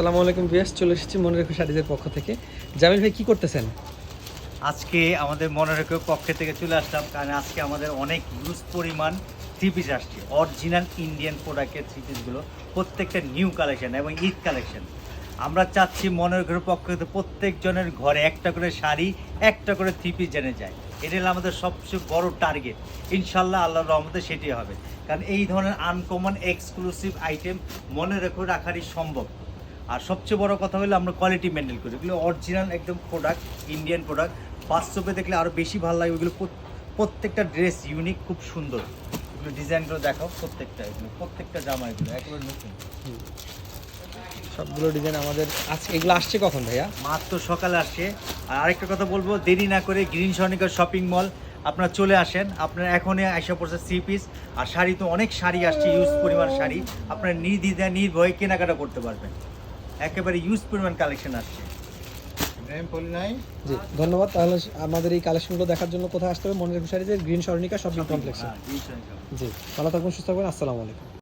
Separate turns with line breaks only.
আসসালামু আলাইকুম ভিয়াস চলে এসেছি মনে রেখো শাড়িজের পক্ষ থেকে। জামিল ভাই, কি করতেছেন?
আজকে আমাদের মনে রেখে পক্ষে থেকে চলে আসলাম, কারণ আজকে আমাদের অনেক ইউজ পরিমাণ থ্রি পিস আসছে অরিজিনাল ইন্ডিয়ান প্রোডাক্টের থ্রি পিসগুলো প্রত্যেকটা নিউ কালেকশন এবং ঈদ কালেকশন আমরা চাচ্ছি মনের ঘরের পক্ষ থেকে প্রত্যেকজনের ঘরে একটা করে শাড়ি, একটা করে থ্রি পিস জেনে যায়। এটা হলো আমাদের সবচেয়ে বড় টার্গেট ইনশাল্লাহ আল্লাহর রহমতে সেটি হবে। কারণ এই ধরনের আনকমন এক্সক্লুসিভ আইটেম মনে রেখে রাখারই সম্ভব। আর সবচেয়ে বড় কথা হলো আমরা কোয়ালিটি মেনটেন করি। এগুলো অরিজিনাল একদম প্রোডাক্ট ইন্ডিয়ান প্রোডাক্ট বাস্তবে দেখলে আরও বেশি ভালো লাগে ওইগুলো প্রত- প্রত্যেকটা ড্রেস ইউনিক খুব সুন্দর। এগুলো ডিজাইনগুলো দেখাও প্রত্যেকটা এগুলো প্রত্যেকটা জামা এগুলো একেবারে নতুন।
সবগুলো ডিজাইন আমাদের আজকে এগুলো আসছে কখন ভাইয়া?
মাত্র সকালে আসছে। আর আরেকটা কথা বলব দেরি না করে গ্রিন সনিকা শপিং মল আপনারা চলে আসেন। আপনারা এখনই আইসা পড়ছে থ্রি পিস আর শাড়ি তো অনেক শাড়ি আসছে ইউজ পরিমাণ শাড়ি। আপনারা নির্দ্বিধায় নির্ভয়ে কেনাকাটা করতে পারবেন। একেবারে ইউজ পরিমাণ কালেকশন আসছে।
জি ধন্যবাদ। তাহলে আমাদের এই কালেকশনগুলো দেখার জন্য কোথায় আসতে হবে? মনে রেখো যে গ্রিন সরণিকা শপিং কমপ্লেক্সে। জি ভালো থাকবেন সুস্থ থাকবেন। আসসালামু আলাইকুম।